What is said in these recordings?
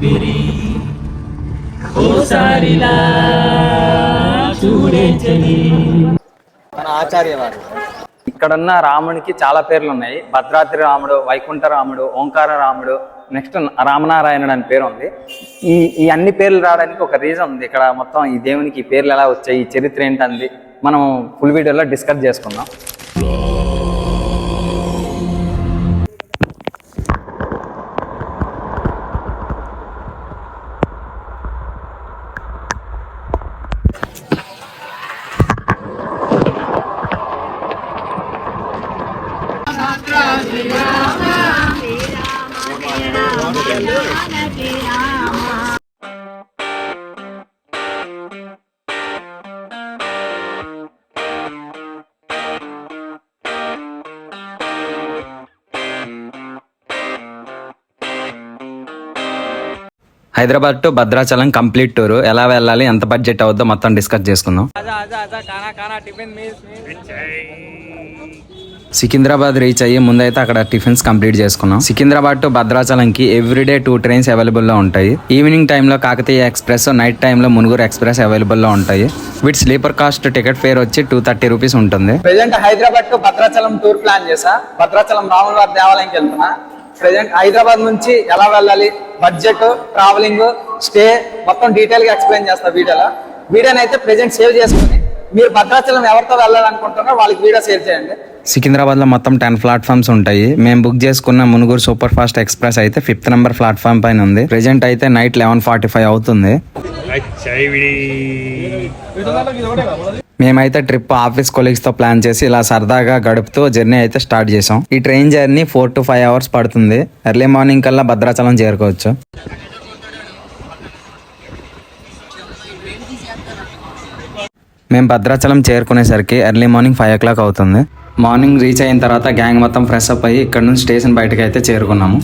ఊపిరి ఓసారిలా చూడే చలి మన ఆచార్య వారు. ఇక్కడున్న రామునికి చాలా పేర్లు ఉన్నాయి భద్రాద్రి రాముడు వైకుంఠ రాముడు ఓంకార రాముడు నెక్స్ట్ రామనారాయణుడు అని పేరు ఉంది. ఈ ఈ అన్ని పేర్లు రావడానికి ఒక రీజన్ ఉంది. ఇక్కడ మొత్తం ఈ దేవునికి ఈ పేర్లు ఎలా వచ్చాయి ఈ చరిత్ర ఏంటంది మనం ఫుల్ వీడియోలో డిస్కస్ చేసుకుందాం. Hyderabad to Bhadrachalam complete tour. ఎలా వెళ్ళాలి ఎంత బడ్జెట్ అవుద్దో మొత్తం డిస్కస్ చేసుకుందాం. సికింద్రాబాద్ రీచ్ అయ్యి ముందైతే అక్కడ టిఫిన్స్ కంప్లీట్ చేసుకున్నాం. సికింద్రాబాద్ టు భద్రాచలంకి ఎవ్రీడే టూ ట్రైన్స్ అవైలబుల్లో ఉంటాయి. ఈవినింగ్ టైంలో కాకతీయ ఎక్స్ప్రెస్ నైట్ టైంలో మునుగురు ఎక్స్ప్రెస్ అవైలబుల్లో ఉంటాయి. With sleeper cost ticket fare వచ్చి టూ థర్టీ రూపీస్ ఉంటుంది. Present Hyderabad to Bhadrachalam tour plan చేసా. భద్రాచలం రాములవారి దేవాలయంకి వెళ్తున్నా. ప్రెజెంట్ హైదరాబాద్ నుంచి ఎలా వెళ్ళాలి? బడ్జెట్ ట్రావెలింగ్ స్టే మొత్తం డీటెయిల్గా ఎక్స్ప్లెయిన్ చేస్తా వీడియోలో. వీడియోని అయితే ప్రెజెంట్ సేవ్ చేసుకుని మీరు భద్రాచలం ఎవరితో వెళ్ళాలనుకుంటున్నారో వాళ్ళకి వీడియో షేర్ చేయండి. సికింద్రాబాద్లో మొత్తం టెన్ ప్లాట్ఫామ్స్ ఉంటాయి. మేము బుక్ చేసుకున్న మునుగురు సూపర్ ఫాస్ట్ ఎక్స్ప్రెస్ అయితే ఫిఫ్త్ నెంబర్ ప్లాట్ఫామ్ పైన ఉంది. ప్రెజెంట్ అయితే నైట్ లెవెన్ ఫార్టీ ఫైవ్ అవుతుంది. మేమైతే ట్రిప్ ఆఫీస్ కొలీగ్స్తో ప్లాన్ చేసి ఇలా సరదాగా గడుపుతూ జర్నీ అయితే స్టార్ట్ చేసాం. ఈ train journey four to five hours పడుతుంది. ఎర్లీ మార్నింగ్ కల్లా భద్రాచలం చేరుకోవచ్చు. మేము భద్రాచలం చేరుకునేసరికి early morning five o'clock అవుతుంది. మార్నింగ్ రీచ్ అయిన తర్వాత గ్యాంగ్ మొత్తం ఫ్రెష్ అప్ అయ్యి ఇక్కడ నుంచి స్టేషన్ బయటకు అయితే చేరుకున్నాము.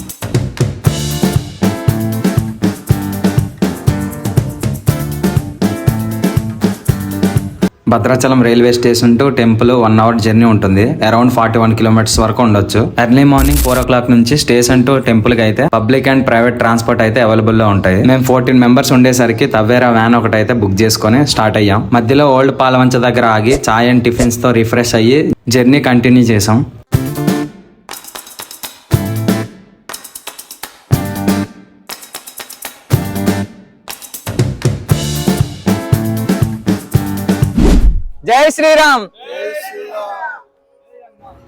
Bhadrachalam railway station to temple one hour journey ఉంటుంది. అరౌండ్ ఫార్టీ వన్ కిలోమీటర్స్ వరకు ఉండొచ్చు. Early morning four o'clock నుంచి స్టేషన్ టు టెంపుల్కి అయితే పబ్లిక్ అండ్ ప్రైవేట్ ట్రాన్స్పోర్ట్ అయితే అవైలబుల్లో ఉంటాయి. మేము ఫోర్టీన్ మెంబర్స్ ఉండేసరికి తవేరా వ్యాన్ ఒకటి అయితే బుక్ చేసుకొని స్టార్ట్ అయ్యాం. మధ్యలో ఓల్డ్ పాలవంచ దగ్గర ఆగి చాయ్ అండ్ టిఫిన్స్తో రిఫ్రెష్ అయ్యి జర్నీ కంటిన్యూ చేసాం. జై శ్రీరామ్.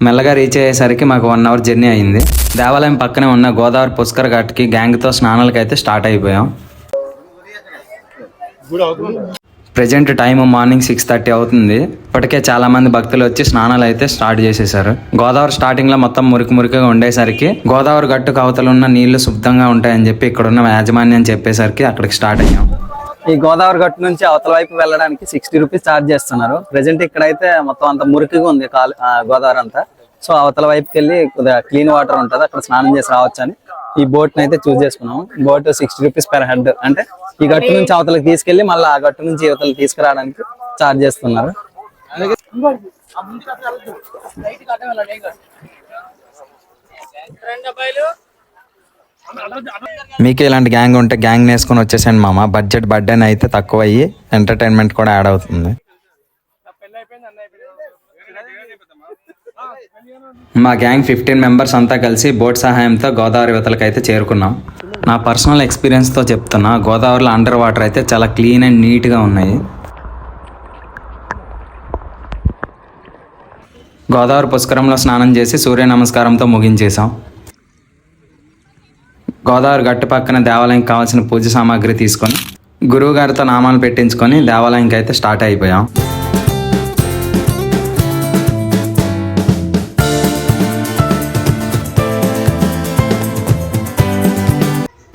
మెల్లగా రీచ్ అయ్యేసరికి మాకు వన్ అవర్ జర్నీ అయింది. దేవాలయం పక్కనే ఉన్న గోదావరి పుష్కర్ ఘాట్కి గ్యాంగ్తో స్నానాలకి అయితే స్టార్ట్ అయిపోయాం. Present time morning six thirty అవుతుంది. ఇప్పటికే చాలా మంది భక్తులు వచ్చి స్నానాలు అయితే స్టార్ట్ చేసేసారు. గోదావరి స్టార్టింగ్లో మొత్తం మురికి మురికిగా ఉండేసరికి గోదావరి గట్టుకు అవతల ఉన్న నీళ్ళు శుభ్రంగా ఉంటాయని చెప్పి ఇక్కడ ఉన్న యాజమాన్యం చెప్పేసరికి అక్కడికి స్టార్ట్ అయ్యాం. ఈ గోదావరి గట్టు నుంచి అవతల వైపు వెళ్ళడానికి సిక్స్టీ రూపీస్ ఛార్జ్ చేస్తున్నారు. ప్రెసెంట్ ఇక్కడైతే మొత్తం అంత మురికిగా ఉంది కాలు ఆ, గోదావరి అంతా. సో అవతల వైపుకి వెళ్ళి కొద్దిగా క్లీన్ వాటర్ ఉంటుంది. అక్కడ స్నానం చేసి రావచ్చు అని ఈ బోట్ అయితే చూస్ చేసుకున్నాము. Boat sixty rupees per head. అంటే ఈ గట్టు నుంచి అవతలకి తీసుకెళ్ళి మళ్ళీ ఆ గట్టు నుంచి అవతలకి తీసుకురావడానికి ఛార్జ్ చేస్తున్నారు. మీకు ఇలాంటి గ్యాంగ్ ఉంటే గ్యాంగ్ వేసుకొని వచ్చేసాను మామ. బడ్జెట్ బర్త్డే అయితే తక్కువ అయ్యి ఎంటర్టైన్మెంట్ కూడా యాడ్ అవుతుంది. మా గ్యాంగ్ ఫిఫ్టీన్ మెంబర్స్ అంతా కలిసి బోట్ సహాయంతో గోదావరి ఇవతలకి అయితే చేరుకున్నాం. నా పర్సనల్ ఎక్స్పీరియన్స్తో చెప్తున్నా గోదావరిలో అండర్ వాటర్ అయితే చాలా క్లీన్ అండ్ నీట్గా ఉన్నాయి. గోదావరి పుష్కరంలో స్నానం చేసి సూర్య నమస్కారంతో ముగించేశాం. గోదావరి గట్టు పక్కన దేవాలయంకి కావాల్సిన పూజ సామాగ్రి తీసుకొని గురువుగారితో నామాలు పెట్టించుకొని దేవాలయంకి అయితే స్టార్ట్ అయిపోయాం.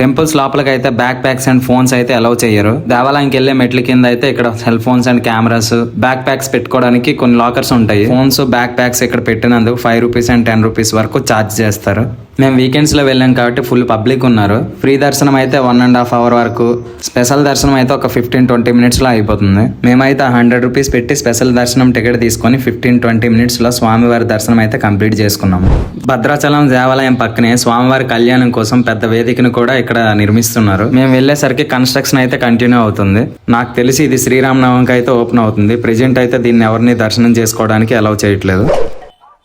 టెంపుల్స్ లోపలికి అయితే బ్యాక్ ప్యాక్స్ అండ్ ఫోన్స్ అయితే అలౌ చేయరు. దేవాలయంకి వెళ్ళే మెట్ల కింద అయితే ఇక్కడ cell phones and cameras backpacks పెట్టుకోవడానికి కొన్ని లాకర్స్ ఉంటాయి. ఫోన్స్ బ్యాక్ ప్యాక్స్ ఇక్కడ పెట్టినందుకు five rupees and ten rupees వరకు ఛార్జ్ చేస్తారు. మేము వీకెండ్స్లో వెళ్ళాం కాబట్టి ఫుల్ పబ్లిక్ ఉన్నారు. ఫ్రీ దర్శనం అయితే వన్ అండ్ హాఫ్ అవర్ వరకు స్పెషల్ దర్శనం అయితే ఒక ఫిఫ్టీన్ ట్వంటీ మినిట్స్లో అయిపోతుంది. మేమైతే హండ్రెడ్ రూపీస్ పెట్టి స్పెషల్ దర్శనం టికెట్ తీసుకొని ఫిఫ్టీన్ ట్వంటీ మినిట్స్లో స్వామివారి దర్శనం అయితే కంప్లీట్ చేసుకున్నాము. భద్రాచలం దేవాలయం పక్కనే స్వామివారి కళ్యాణం కోసం పెద్ద వేదికను కూడా ఇక్కడ ఇక్కడ నిర్మిస్తున్నారు. మేము వెళ్ళేసరికి కన్స్ట్రక్షన్ అయితే కంటిన్యూ అవుతుంది. నాకు తెలిసి ఇది శ్రీరామనవమికి అయితే ఓపెన్ అవుతుంది. ప్రెజెంట్ అయితే దీన్ని ఎవరిని దర్శనం చేసుకోవడానికి అలౌ చేయట్లేదు.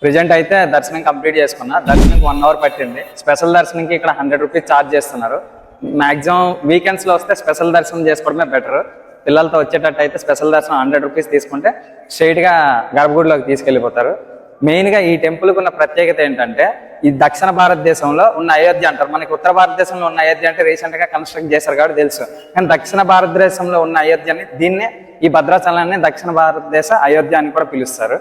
ప్రెజెంట్ అయితే దర్శనం కంప్లీట్ చేసుకున్నా. దర్శనంకి వన్ అవర్ పట్టింది. స్పెషల్ దర్శనంకి ఇక్కడ హండ్రెడ్ రూపీస్ ఛార్జ్ చేస్తున్నారు. మాక్సిమం వీకెండ్స్లో వస్తే స్పెషల్ దర్శనం చేసుకోవడమే బెటర్ పిల్లలతో వచ్చేటట్టు అయితే స్పెషల్ దర్శనం హండ్రెడ్ రూపీస్ తీసుకుంటే స్ట్రైట్గా గర్భగుడిలోకి తీసుకెళ్ళిపోతారు. మెయిన్గా ఈ టెంపుల్కి ఉన్న ప్రత్యేకత ఏంటంటే ఈ దక్షిణ భారతదేశంలో ఉన్న అయోధ్య అంటారు. మనకి ఉత్తర భారతదేశంలో ఉన్న అయోధ్య అంటే రీసెంట్గా కన్స్ట్రక్ట్ చేశారు కాబట్టి తెలుసు. కానీ దక్షిణ భారతదేశంలో ఉన్న అయోధ్యని దీన్నే ఈ భద్రాచలాన్ని దక్షిణ భారతదేశ అయోధ్య అని కూడా పిలుస్తారు.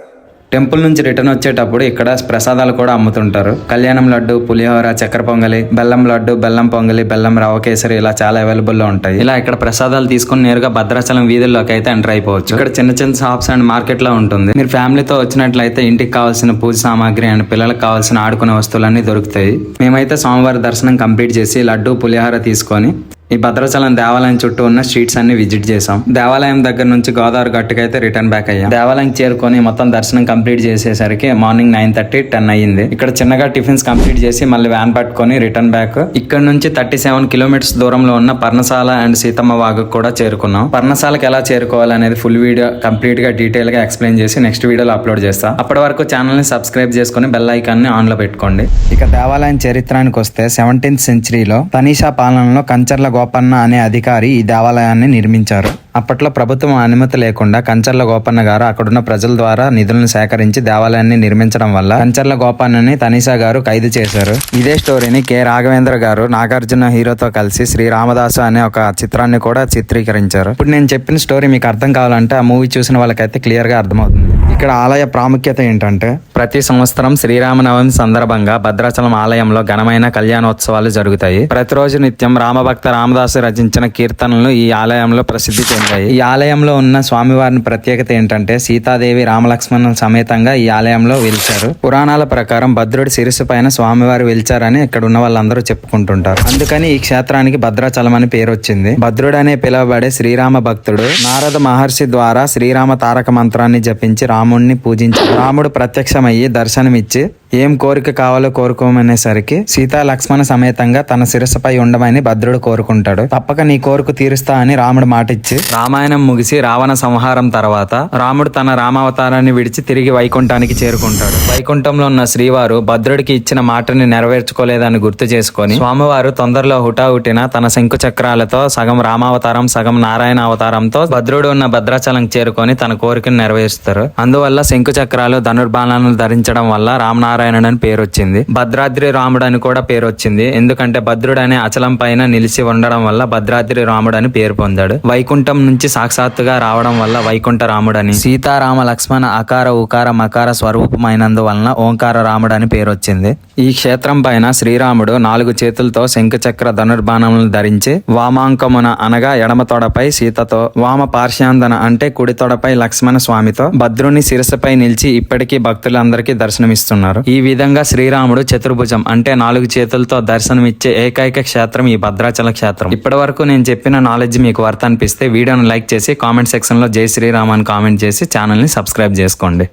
టెంపుల్ నుంచి రిటర్న్ వచ్చేటప్పుడు ఇక్కడ ప్రసాదాలు కూడా అమ్ముతుంటారు. కళ్యాణం లడ్డు పులిహోర చక్కెర పొంగలి బెల్లం లడ్డు బెల్లం పొంగలి బెల్లం రవ కేసరి ఇలా చాలా అవైలబుల్లో ఉంటాయి. ఇలా ఇక్కడ ప్రసాదాలు తీసుకుని నేరుగా భద్రాచలం వీధుల్లోకి అయితే ఎంటర్ అయిపోవచ్చు. ఇక్కడ చిన్న చిన్న షాప్స్ అండ్ మార్కెట్లో ఉంటుంది. మీరు ఫ్యామిలీతో వచ్చినట్లయితే ఇంటికి కావాల్సిన పూజ సామాగ్రి అండ్ పిల్లలకు కావాల్సిన ఆడుకునే వస్తువులన్నీ దొరుకుతాయి. మేమైతే సోమవారం దర్శనం కంప్లీట్ చేసి లడ్డు పులిహోర తీసుకొని ఈ భద్రాచలం దేవాలయం చుట్టూ ఉన్న స్ట్రీట్స్ అన్ని విజిట్ చేసాం దేవాలయం దగ్గర నుంచి గోదావరి గట్టుకైతే రిటర్న్ బ్యాక్ అయ్యాం. దేవాలయం చేరుకొని మొత్తం దర్శనం కంప్లీట్ చేసేసరికి మార్నింగ్ నైన్ థర్టీ టెన్ అయ్యింది. ఇక్కడ చిన్నగా టిఫిన్స్ కంప్లీట్ చేసి మళ్ళీ వ్యాన్ పట్టుకొని రిటర్న్ బ్యాక్. ఇక్కడ నుంచి థర్టీ సెవెన్ కిలోమీటర్స్ దూరంలో ఉన్న పర్ణశాల అండ్ సీతమ్మ వాగు కూడా చేరుకున్నాం. పర్ణశాలకు ఎలా చేరుకోవాలనేది ఫుల్ వీడియో కంప్లీట్గా డీటెయిల్గా ఎక్స్ప్లెయిన్ చేసి నెక్స్ట్ వీడియోలో అప్లోడ్ చేస్తా. అప్పటి వరకు ఛానల్ని సబ్స్క్రైబ్ చేసుకుని బెల్ ఐకాన్ని ఆన్లో పెట్టుకోండి. ఇక దేవాలయం చరిత్రానికి వస్తే సెవెంటీన్త్ సెంచరీలో తనీషా పాలనలో కంచర్ల గోపన్న అనే అధికారి ఈ దేవాలయాన్ని నిర్మించారు. అప్పట్లో ప్రభుత్వం అనుమతి లేకుండా కంచర్ల గోపన్న గారు అక్కడున్న ప్రజల ద్వారా నిధులను సేకరించి దేవాలయాన్ని నిర్మించడం వల్ల కంచర్ల గోపన్నని తనీషా గారు ఖైదు చేశారు. ఇదే స్టోరీని కె. రాఘవేంద్ర గారు నాగార్జున హీరోతో కలిసి శ్రీ రామదాసు అనే ఒక చిత్రాన్ని కూడా చిత్రీకరించారు. ఇప్పుడు నేను చెప్పిన స్టోరీ మీకు అర్థం కావాలంటే ఆ మూవీ చూసిన వాళ్ళకైతే క్లియర్గా అర్థమవుతుంది. ఇక్కడ ఆలయ ప్రాముఖ్యత ఏంటంటే? ప్రతి సంవత్సరం శ్రీరామనవమి సందర్భంగా భద్రాచలం ఆలయంలో ఘనమైన కళ్యాణోత్సవాలు జరుగుతాయి. ప్రతిరోజు నిత్యం రామభక్త రామదాసు రచించిన కీర్తనలు ఈ ఆలయంలో ప్రసిద్ధి చెందాయి. ఈ ఆలయంలో ఉన్న స్వామివారిని ప్రత్యేకత ఏంటంటే సీతాదేవి రామలక్ష్మణుల సమేతంగా ఈ ఆలయంలో వెలిచారు పురాణాల ప్రకారం భద్రుడి శిరస్సు పైన స్వామివారు వెలిచారని ఇక్కడ ఉన్న వాళ్ళందరూ చెప్పుకుంటుంటారు. అందుకని ఈ క్షేత్రానికి భద్రాచలం అని పేరు వచ్చింది. భద్రుడు అనే పిలువబడే శ్రీరామ భక్తుడు నారద మహర్షి ద్వారా శ్రీరామ తారక మంత్రాన్ని జపించి రాముణ్ణి పూజించి రాముడు ప్రత్యక్షమయ్యి దర్శనమిచ్చి ఏం కోరిక కావాలో కోరుకోమనేసరికి సీతా లక్ష్మణ సమేతంగా తన శిరస్సుపై ఉండమని భద్రుడు కోరుకుంటాడు. తప్పక నీ కోరిక తీరుస్తా అని రాముడు మాటిచ్చి రామాయణం ముగిసి రావణ సంహారం తర్వాత రాముడు తన రామావతారాన్ని విడిచి తిరిగి వైకుంఠానికి చేరుకుంటాడు. వైకుంఠంలో ఉన్న శ్రీవారు భద్రుడికి ఇచ్చిన మాటని నెరవేర్చుకోలేదని గుర్తు చేసుకొని స్వామివారు తొందరలో హుటాహుటిన తన శంకు చక్రాలతో సగం రామావతారం సగం నారాయణ అవతారంతో భద్రుడు ఉన్న భద్రాచలం చేరుకొని తన కోరికను నెరవేరుస్తారు. అందువల్ల శంకు చక్రాలు ధనుర్బాణాలను ధరించడం వల్ల నారాయణుడు అని పేరు వచ్చింది భద్రాద్రి రాముడు అని కూడా పేరు వచ్చింది ఎందుకంటే భద్రుడు అనే అచలం పైన నిలిచి ఉండడం వల్ల భద్రాద్రి రాముడు అని పేరు పొందాడు. వైకుంఠం నుంచి సాక్షాత్తుగా రావడం వల్ల వైకుంఠ రాముడు అని సీతారామ లక్ష్మణ అకార ఉకార మకార స్వరూపమైనందు వలన ఓంకార రాముడు అని పేరు వచ్చింది ఈ క్షేత్రం పైన శ్రీరాముడు నాలుగు చేతులతో శంఖచక్ర ధనుర్బాణములను ధరించి వామాంకమున అనగా ఎడమ తొడపై సీతతో వామ పార్శ్యాందన అంటే కుడి తొడపై లక్ష్మణ స్వామితో భద్రుని శిరసపై నిలిచి ఇప్పటికీ భక్తులందరికీ దర్శనమిస్తున్నారు. ఈ విధంగా శ్రీరాముడు చతుర్భుజం అంటే నాలుగు చేతులతో దర్శనమిచ్చే ఏకైక క్షేత్రం ఈ భద్రాచల క్షేత్రం. ఇప్పటి వరకు నేను చెప్పిన నాలెడ్జ్ మీకు వర్త అనిపిస్తే వీడియోను లైక్ చేసి కామెంట్ సెక్షన్లో జై శ్రీరామ్ అని కామెంట్ చేసి ఛానల్ని సబ్స్క్రైబ్ చేసుకోండి.